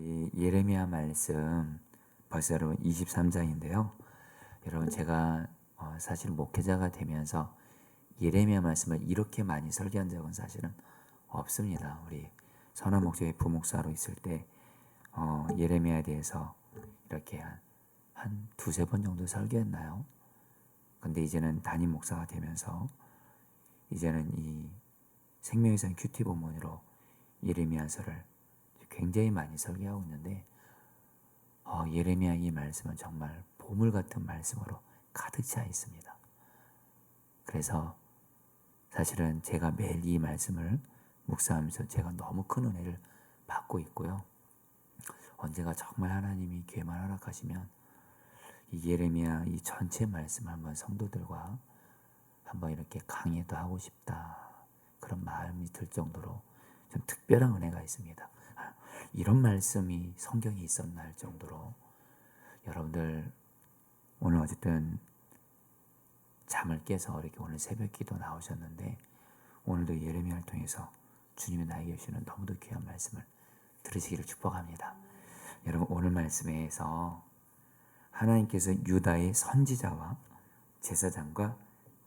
우리 예레미야 말씀 벌써 여러분 23장인데요. 여러분 제가 어, 사실 목회자가 되면서 예레미야 말씀을 이렇게 많이 설교한 적은 사실은 없습니다. 우리 선한 목적의 부목사로 있을 때 어, 예레미야에 대해서 이렇게 한, 한 두세 번 정도 설교했나요? 근데 이제는 담임 목사가 되면서 이제는 이 생명의 산 큐티 본문으로 예레미야서를 굉장히 많이 설교하고 있는데 어, 예레미야 이 말씀은 정말 보물 같은 말씀으로 가득 차 있습니다. 그래서 사실은 제가 매일 이 말씀을 묵상하면서 제가 너무 큰 은혜를 받고 있고요. 언제가 정말 하나님이 기회만 허락하시면 이 예레미야 이 전체 말씀을 한번 성도들과 한번 이렇게 강의도 하고 싶다 그런 마음이 들 정도로 좀 특별한 은혜가 있습니다. 아, 이런 말씀이 성경에 있었나 할 정도로 여러분들 오늘 어쨌든 잠을 깨서 이렇게 오늘 새벽 기도 나오셨는데 오늘도 예레미야를 통해서 주님이 나에게 주시는 너무도 귀한 말씀을 들으시기를 축복합니다. 여러분 오늘 말씀에서 하나님께서 유다의 선지자와 제사장과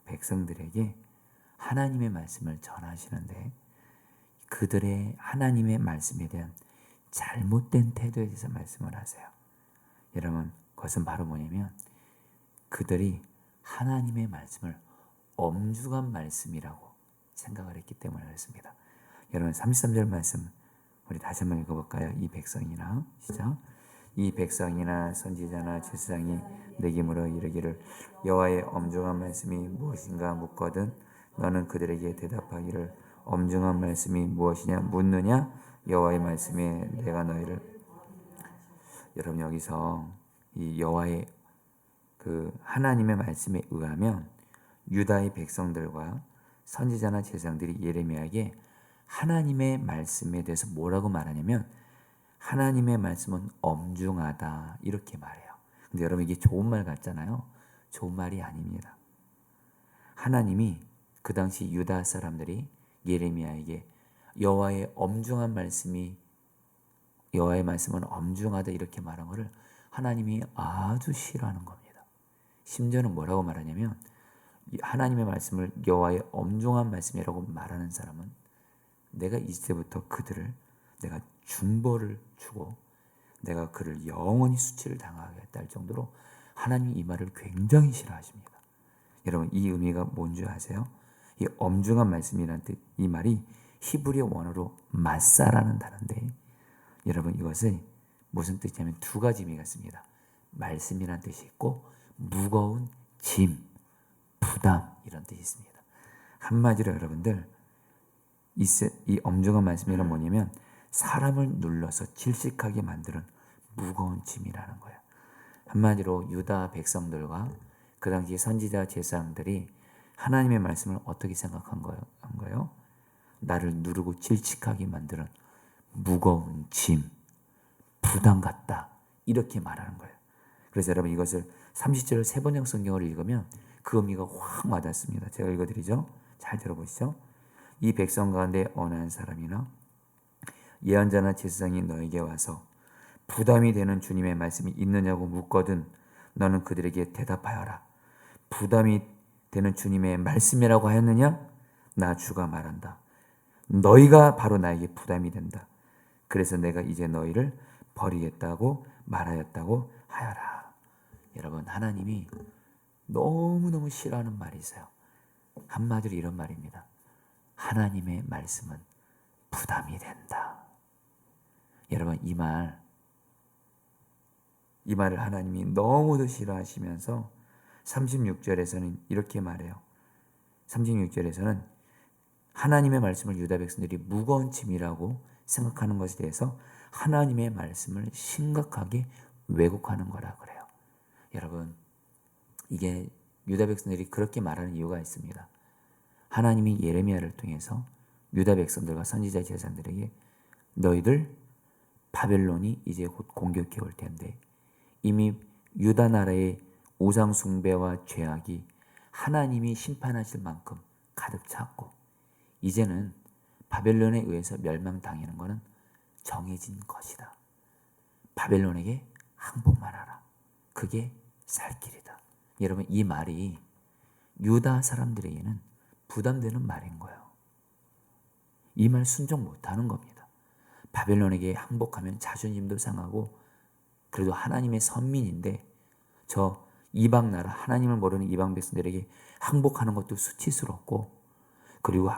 백성들에게 하나님의 말씀을 전하시는데 그들의 하나님의 말씀에 대한 잘못된 태도에 대해서 말씀을 하세요. 여러분, 그것은 바로 뭐냐면 그들이 하나님의 말씀을 엄중한 말씀이라고 생각을 했기 때문에 그렇습니다. 여러분, 33절 말씀 우리 다시 한번 읽어볼까요? 이 백성이나 시작. 이 백성이나 선지자나 제사장이 내게 물어 이르기를 여호와의 엄중한 말씀이 무엇인가 묻거든 너는 그들에게 대답하기를 엄중한 말씀이 무엇이냐 묻느냐 여호와의 말씀에 내가 너희를 여러분 여기서 이 여호와의 그 하나님의 말씀에 의하면 유다의 백성들과 선지자나 제사장들이 예레미야에게 하나님의 말씀에 대해서 뭐라고 말하냐면 하나님의 말씀은 엄중하다 이렇게 말해요. 근데 여러분 이게 좋은 말 같잖아요. 좋은 말이 아닙니다. 하나님이 그 당시 유다 사람들이 예레미야에게 여호와의 엄중한 말씀이 여호와의 말씀은 엄중하다 이렇게 말한 것을 하나님이 아주 싫어하는 겁니다. 심지어는 뭐라고 말하냐면 하나님의 말씀을 여호와의 엄중한 말씀이라고 말하는 사람은 내가 이제부터 그들을 내가 중벌을 주고 내가 그를 영원히 수치를 당하겠다 할 정도로 하나님이 이 말을 굉장히 싫어하십니다. 여러분 이 의미가 뭔지 아세요? 이 엄중한 말씀이라는 뜻, 이 말이 히브리어 원어로 마사라는 단어인데 여러분 이것은 무슨 뜻이냐면 두 가지 의미가 있습니다. 말씀이라는 뜻이 있고 무거운 짐, 부담 이런 뜻이 있습니다. 한마디로 여러분들 이, 이 엄중한 말씀이란 뭐냐면 사람을 눌러서 질식하게 만드는 무거운 짐이라는 거예요. 한마디로 유다 백성들과 그 당시 선지자 제사장들이 하나님의 말씀을 어떻게 생각한 거예요? 나를 누르고 질식하게 만드는 무거운 짐, 부담 같다. 이렇게 말하는 거예요. 그래서 여러분 이것을 30절을 세 번역 성경을 읽으면 그 의미가 확 와닿습니다. 제가 읽어드리죠. 잘 들어보시죠. 이 백성 가운데 어느 한 사람이나 예언자나 제사장이 너에게 와서 부담이 되는 주님의 말씀이 있느냐고 묻거든 너는 그들에게 대답하여라. 부담이 되는 주님의 말씀이라고 하였느냐? 나 주가 말한다. 너희가 바로 나에게 부담이 된다. 그래서 내가 이제 너희를 버리겠다고 말하였다고 하여라. 여러분, 하나님이 너무너무 싫어하는 말이 있어요. 한마디로 이런 말입니다. 하나님의 말씀은 부담이 된다. 여러분 이 말, 이 말을 하나님이 너무도 싫어하시면서 36절에서는 이렇게 말해요. 36절에서는 하나님의 말씀을 유다 백성들이 무거운 짐이라고 생각하는 것에 대해서 하나님의 말씀을 심각하게 왜곡하는 거라 그래요. 여러분, 이게 유다 백성들이 그렇게 말하는 이유가 있습니다. 하나님이 예레미야를 통해서 유다 백성들과 선지자 제사들에게 너희들 바벨론이 이제 곧 공격해 올 텐데 이미 유다 나라의 우상 숭배와 죄악이 하나님이 심판하실 만큼 가득 찼고 이제는 바벨론에 의해서 멸망당하는 것은 정해진 것이다. 바벨론에게 항복만 하라. 그게 살 길이다. 여러분 이 말이 유다 사람들에게는 부담되는 말인 거예요. 이 말 순종 못하는 겁니다. 바벨론에게 항복하면 자존심도 상하고 그래도 하나님의 선민인데 저 이방 나라 하나님을 모르는 이방 백성들에게 항복하는 것도 수치스럽고 그리고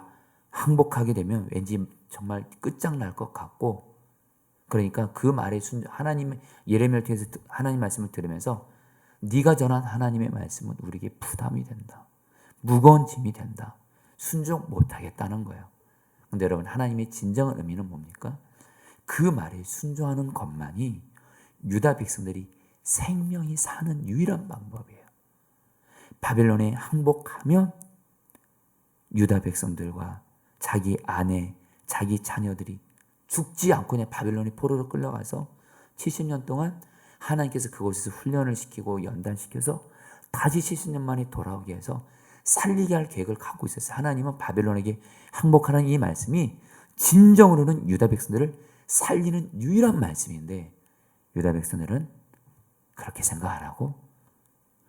항복하게 되면 왠지 정말 끝장날 것 같고 그러니까 그 말에 순 하나님 예레미야를 통해서 하나님 말씀을 들으면서 네가 전한 하나님의 말씀은 우리에게 부담이 된다. 무거운 짐이 된다. 순종 못 하겠다는 거예요. 근데 여러분 하나님의 진정한 의미는 뭡니까? 그 말에 순종하는 것만이 유다 백성들이 생명이 사는 유일한 방법이에요. 바벨론에 항복하면 유다 백성들과 자기 아내, 자기 자녀들이 죽지 않고 그냥 바벨론이 포로로 끌려가서 70년 동안 하나님께서 그곳에서 훈련을 시키고 연단시켜서 다시 70년 만에 돌아오게 해서 살리게 할 계획을 갖고 있었어요. 하나님은 바벨론에게 항복하는 이 말씀이 진정으로는 유다 백성들을 살리는 유일한 말씀인데 유다 백성들은 그렇게 생각하라고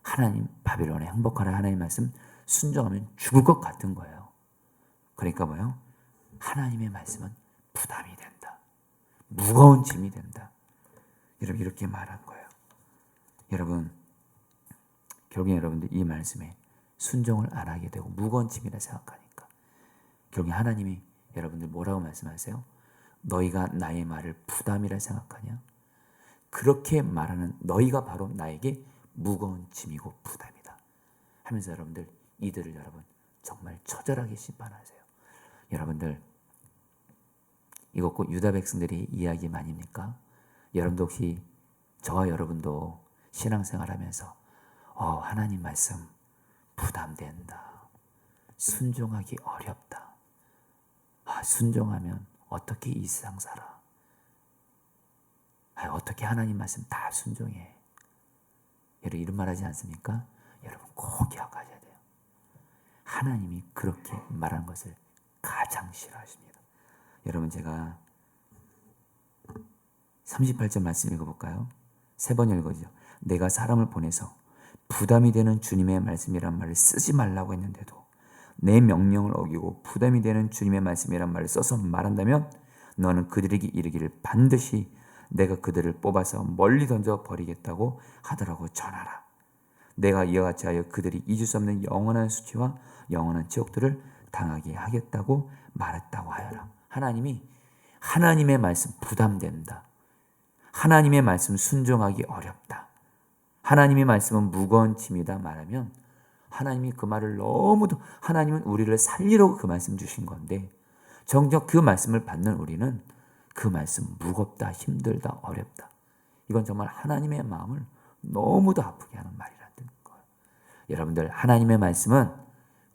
하나님 바벨론에 항복하라 하나님 말씀 순종하면 죽을 것 같은 거예요. 그러니까 뭐요? 하나님의 말씀은 부담이 된다. 무거운 짐이 된다. 여러분 이렇게 말한 거예요. 여러분 결국에 여러분들 이 말씀에 순종을 안 하게 되고 무거운 짐이라 생각하니까 결국에 하나님이 여러분들 뭐라고 말씀하세요? 너희가 나의 말을 부담이라 생각하냐? 그렇게 말하는 너희가 바로 나에게 무거운 짐이고 부담이다. 하면서 여러분들 이들을 여러분 정말 처절하게 심판하세요. 여러분들 이것 꼭 유다 백성들이 이야기만입니까? 여러분도 혹시 저와 여러분도 신앙생활하면서 어 하나님 말씀 부담된다. 순종하기 어렵다. 아, 순종하면 어떻게 이 세상 살아? 아, 어떻게 하나님 말씀 다 순종해? 여러분 이런 말 하지 않습니까? 여러분 꼭 기억하셔야 돼요. 하나님이 그렇게 말한 것을 가장 싫어하십니다. 여러분 제가 38절 말씀 읽어볼까요? 세 번 읽어죠. 내가 사람을 보내서 부담이 되는 주님의 말씀이란 말을 쓰지 말라고 했는데도 내 명령을 어기고 부담이 되는 주님의 말씀이란 말을 써서 말한다면 너는 그들에게 이르기를 반드시 내가 그들을 뽑아서 멀리 던져 버리겠다고 하더라고 전하라. 내가 이와 같이 하여 그들이 잊을 수 없는 영원한 수치와 영원한 지옥들을 당하게 하겠다고 말했다고 하여라. 하나님이 하나님의 말씀 부담된다. 하나님의 말씀 순종하기 어렵다. 하나님의 말씀은 무거운 짐이다 말하면 하나님이 그 말을 너무도 하나님은 우리를 살리려고 그 말씀 주신 건데 정작 그 말씀을 받는 우리는 그 말씀 무겁다, 힘들다, 어렵다. 이건 정말 하나님의 마음을 너무도 아프게 하는 말이라는 거예요. 여러분들 하나님의 말씀은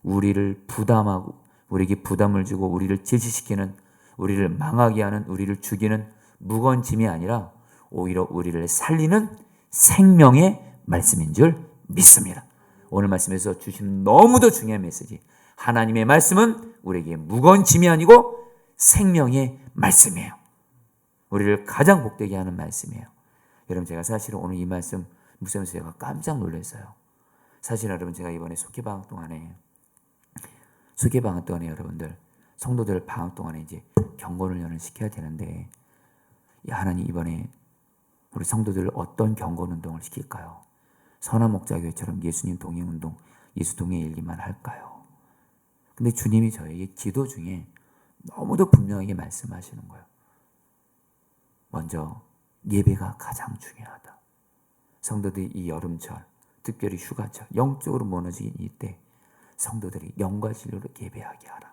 우리를 부담하고 우리에게 부담을 주고 우리를 질시시키는 우리를 망하게 하는 우리를 죽이는 무거운 짐이 아니라 오히려 우리를 살리는 생명의 말씀인 줄 믿습니다. 오늘 말씀에서 주신 너무도 중요한 메시지. 하나님의 말씀은 우리에게 무거운 짐이 아니고 생명의 말씀이에요. 우리를 가장 복되게 하는 말씀이에요. 여러분 제가 사실은 오늘 이 말씀 묵상하면서 제가 깜짝 놀랐어요. 사실 여러분 제가 이번에 속회 방학 동안에 속회 방학 동안에 여러분들 성도들 방학 동안에 이제 경건훈련을 시켜야 되는데 하나님 이번에 우리 성도들 어떤 경건 운동을 시킬까요? 선한 목자교회처럼 예수님 동행 운동, 예수 동행 일기만 할까요? 근데 주님이 저에게 기도 중에 너무도 분명하게 말씀하시는 거예요. 먼저 예배가 가장 중요하다. 성도들이 이 여름철, 특별히 휴가철, 영적으로 무너진 이때 성도들이 영과 진리로 예배하게 하라.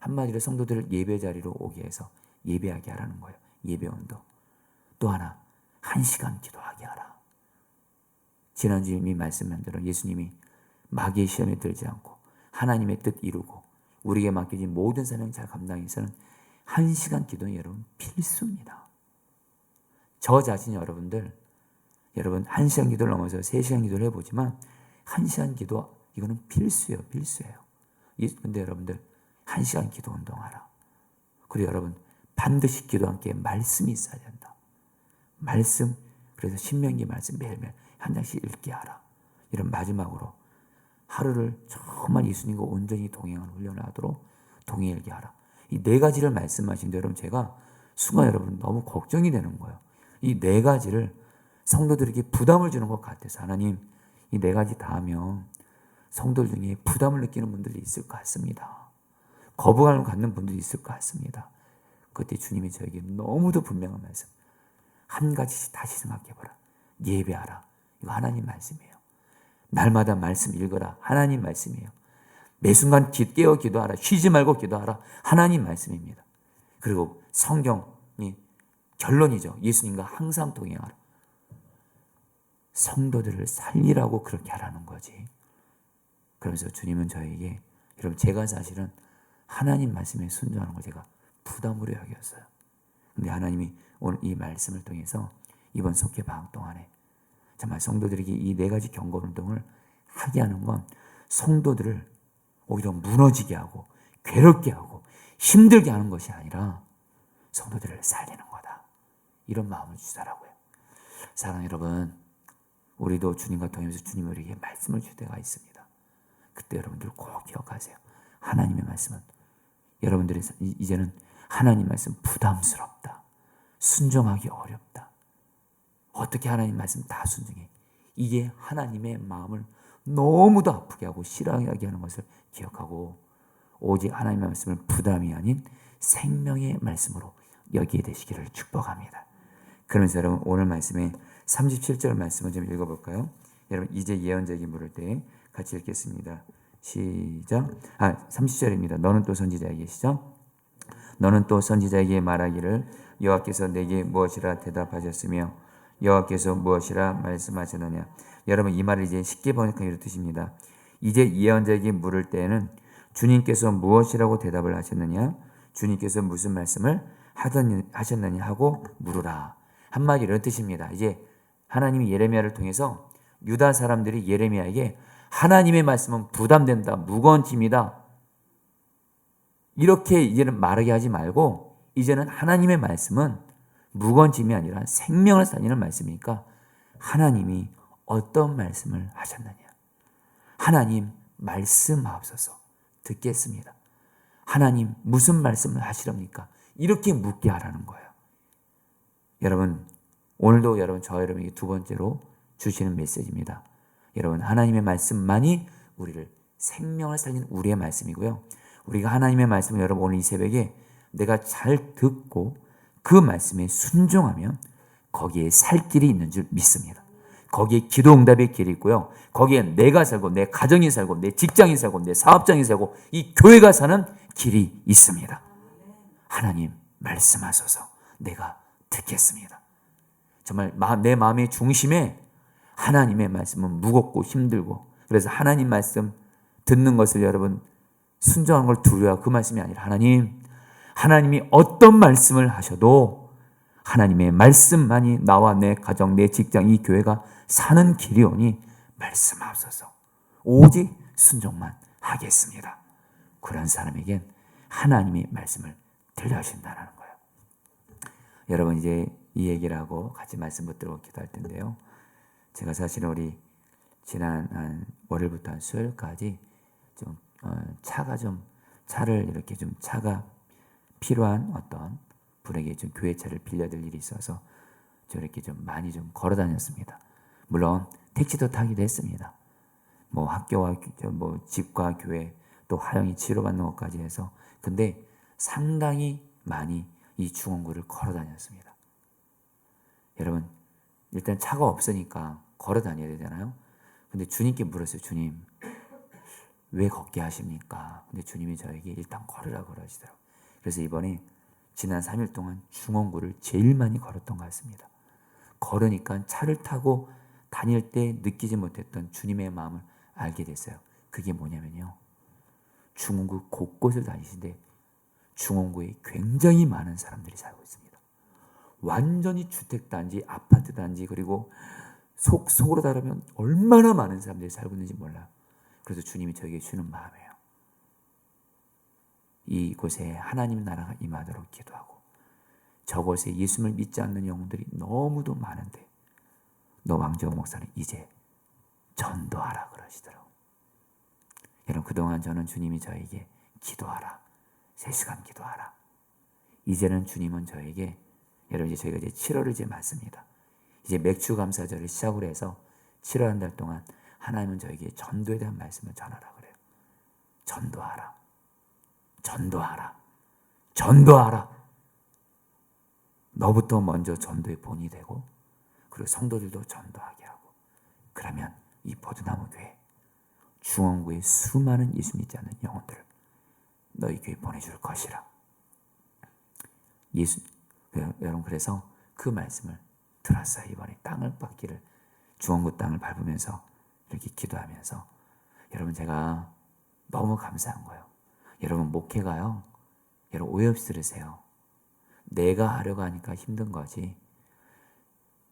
한마디로 성도들을 예배 자리로 오게 해서 예배하게 하라는 거예요. 예배 운동. 또 하나, 한 시간 기도하게 하라. 지난주 이미 말씀한 대로 예수님이 마귀의 시험에 들지 않고 하나님의 뜻 이루고 우리에게 맡겨진 모든 사명 잘 감당해서는 한 시간 기도는 여러분 필수입니다. 저 자신이 여러분들 여러분 한 시간 기도를 넘어서 세 시간 기도를 해보지만 한 시간 기도 이거는 필수예요, 필수예요. 근데 여러분들 한 시간 기도 운동하라. 그리고 여러분 반드시 기도 함께 말씀이 있어야 된다. 말씀 그래서 신명기 말씀 매일매일 한 장씩 읽게 하라. 이런 마지막으로 하루를 정말 예수님과 온전히 동행하는 훈련을 하도록 동행하게 하라. 이 네 가지를 말씀하신데 여러분 제가 순간 여러분 너무 걱정이 되는 거예요. 이 네 가지를 성도들에게 부담을 주는 것 같아서 하나님 이 네 가지 다 하면 성도들 중에 부담을 느끼는 분들이 있을 것 같습니다. 거부감을 갖는 분들이 있을 것 같습니다. 그때 주님이 저에게 너무도 분명한 말씀. 한 가지씩 다시 생각해보라. 예배하라. 이거 하나님 말씀이에요. 날마다 말씀 읽어라. 하나님 말씀이에요. 매 순간 깨어 기도하라. 쉬지 말고 기도하라. 하나님 말씀입니다. 그리고 성경이 결론이죠. 예수님과 항상 동행하라. 성도들을 살리라고 그렇게 하라는 거지. 그러면서 주님은 저에게 여러분 제가 사실은 하나님 말씀에 순종하는 걸 제가 부담으로 여겼어요. 근데 하나님이 오늘 이 말씀을 통해서 이번 속회 방학 동안에 정말 성도들에게 이 네 가지 경고 운동을 하게 하는 건 성도들을 오히려 무너지게 하고 괴롭게 하고 힘들게 하는 것이 아니라 성도들을 살리는 거다. 이런 마음을 주더라고요. 사랑 여러분, 우리도 주님과 동행하면서 주님 우리에게 말씀을 줄 때가 있습니다. 그때 여러분들 꼭 기억하세요. 하나님의 말씀은 여러분들이 이제는 하나님 말씀 부담스럽다. 순종하기 어렵다. 어떻게 하나님 말씀 다 순종해? 이게 하나님의 마음을 너무도 아프게 하고 싫어하게 하는 것을 기억하고 오직 하나님의 말씀을 부담이 아닌 생명의 말씀으로 여기에 되시기를 축복합니다. 그러면서 여러분 오늘 말씀에 37절 말씀을 좀 읽어볼까요? 여러분 이제 예언자에게 물을 때 같이 읽겠습니다. 시작. 아 30절입니다. 너는 또 선지자에게 시작. 너는 또 선지자에게 말하기를 여호와께서 내게 무엇이라 대답하셨으며 여호와께서 무엇이라 말씀하셨느냐. 여러분 이 말을 이제 쉽게 번역한 이런 뜻입니다. 이제 예언자에게 물을 때에는 주님께서 무엇이라고 대답을 하셨느냐? 주님께서 무슨 말씀을 하던 하셨느냐 하고 물으라. 한마디 이런 뜻입니다. 이제 하나님이 예레미야를 통해서 유다 사람들이 예레미야에게 하나님의 말씀은 부담된다. 무거운 짐이다. 이렇게 이제는 말하게 하지 말고 이제는 하나님의 말씀은 무거운 짐이 아니라 생명을 살리는 말씀이니까 하나님이 어떤 말씀을 하셨느냐. 하나님 말씀하옵소서 듣겠습니다. 하나님 무슨 말씀을 하시렵니까? 이렇게 묻게 하라는 거예요. 여러분 오늘도 여러분 저 여러분에게 두 번째로 주시는 메시지입니다. 여러분 하나님의 말씀만이 우리를 생명을 살리는 우리의 말씀이고요. 우리가 하나님의 말씀을 여러분 오늘 이 새벽에 내가 잘 듣고 그 말씀에 순종하면 거기에 살 길이 있는 줄 믿습니다. 거기에 기도 응답의 길이 있고요. 거기에 내가 살고 내 가정이 살고 내 직장이 살고 내 사업장이 살고 이 교회가 사는 길이 있습니다. 하나님 말씀하소서 내가 듣겠습니다. 정말 내 마음의 중심에 하나님의 말씀은 무겁고 힘들고 그래서 하나님 말씀 듣는 것을 여러분 순종하는 걸 두려워 그 말씀이 아니라 하나님 하나님이 어떤 말씀을 하셔도 하나님의 말씀만이 나와 내 가정 내 직장 이 교회가 사는 길이오니 말씀하옵소서 오직 순종만 하겠습니다. 그런 사람에겐 하나님의 말씀을 들려주신다는 거예요. 여러분 이제 이 얘기를 하고 같이 말씀 붙들고 기도할 텐데요. 제가 사실 우리 지난 한 월요일부터 한 수요일까지 좀 어, 차가 좀 차를 이렇게 좀 차가 필요한 어떤 분에게 좀 교회 차를 빌려줄 일이 있어서 저렇게 좀 많이 좀 걸어 다녔습니다. 물론 택시도 타기도 했습니다. 뭐 학교와 뭐 집과 교회 또 하영이 치료받는 것까지 해서 근데 상당히 많이 이 중원구를 걸어 다녔습니다. 여러분 일단 차가 없으니까 걸어 다녀야 되잖아요. 근데 주님께 물었어요. 주님 왜 걷게 하십니까? 근데 주님이 저에게 일단 걸으라 그러시더라고요. 그래서 이번에 지난 3일 동안 중원구를 제일 많이 걸었던 것 같습니다. 걸으니까 차를 타고 다닐 때 느끼지 못했던 주님의 마음을 알게 됐어요. 그게 뭐냐면요. 중원구 곳곳을 다니시는데 중원구에 굉장히 많은 사람들이 살고 있습니다. 완전히 주택단지, 아파트단지, 그리고 속, 속으로 다르면 얼마나 많은 사람들이 살고 있는지 몰라요. 그래서 주님이 저에게 주는 마음이에요. 이곳에 하나님 나라가 임하도록 기도하고 저곳에 예수를 믿지 않는 영혼들이 너무도 많은데 너 왕재호 목사는 이제 전도하라 그러시더라고. 여러분 그동안 저는 주님이 저에게 기도하라. 3시간 기도하라. 이제는 주님은 저에게 여러분 이제 저희가 이제 7월을 이제 맞습니다. 이제 맥주 감사절을 시작으로 해서 7월 한 달 동안 하나님은 저에게 전도에 대한 말씀을 전하라 그래요. 전도하라. 전도하라. 전도하라. 너부터 먼저 전도의 본이 되고 그리고 성도들도 전도하게 하고 그러면 이 포도나무 교회 중원구의 수많은 예수 믿지 않는 영혼들을 너희 교회 보내줄 것이라. 예수 여러분 그래서 그 말씀을 들었어요 이번에 땅을 밟기를 중원구 땅을 밟으면서 이렇게 기도하면서 여러분 제가 너무 감사한 거예요. 여러분 목회가요. 여러분 오해 없이 들으세요. 내가 하려고 하니까 힘든 거지.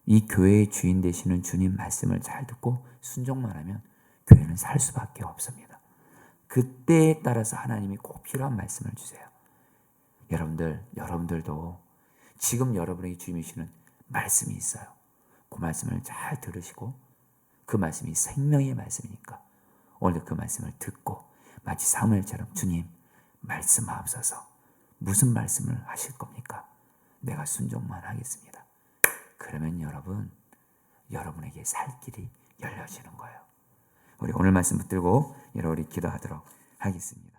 이 교회의 주인 되시는 주님 말씀을 잘 듣고 순종만 하면 교회는 살 수밖에 없습니다. 그때에 따라서 하나님이 꼭 필요한 말씀을 주세요. 여러분들, 여러분들도 지금 여러분에게 주님이시는 말씀이 있어요. 그 말씀을 잘 들으시고 그 말씀이 생명의 말씀이니까 오늘 그 말씀을 듣고 마치 사무엘처럼 주님 말씀하옵소서 무슨 말씀을 하실 겁니까? 내가 순종만 하겠습니다. 그러면 여러분 여러분에게 살 길이 열려지는 거예요. 우리 오늘 말씀 붙들고 여러분 우리 기도하도록 하겠습니다.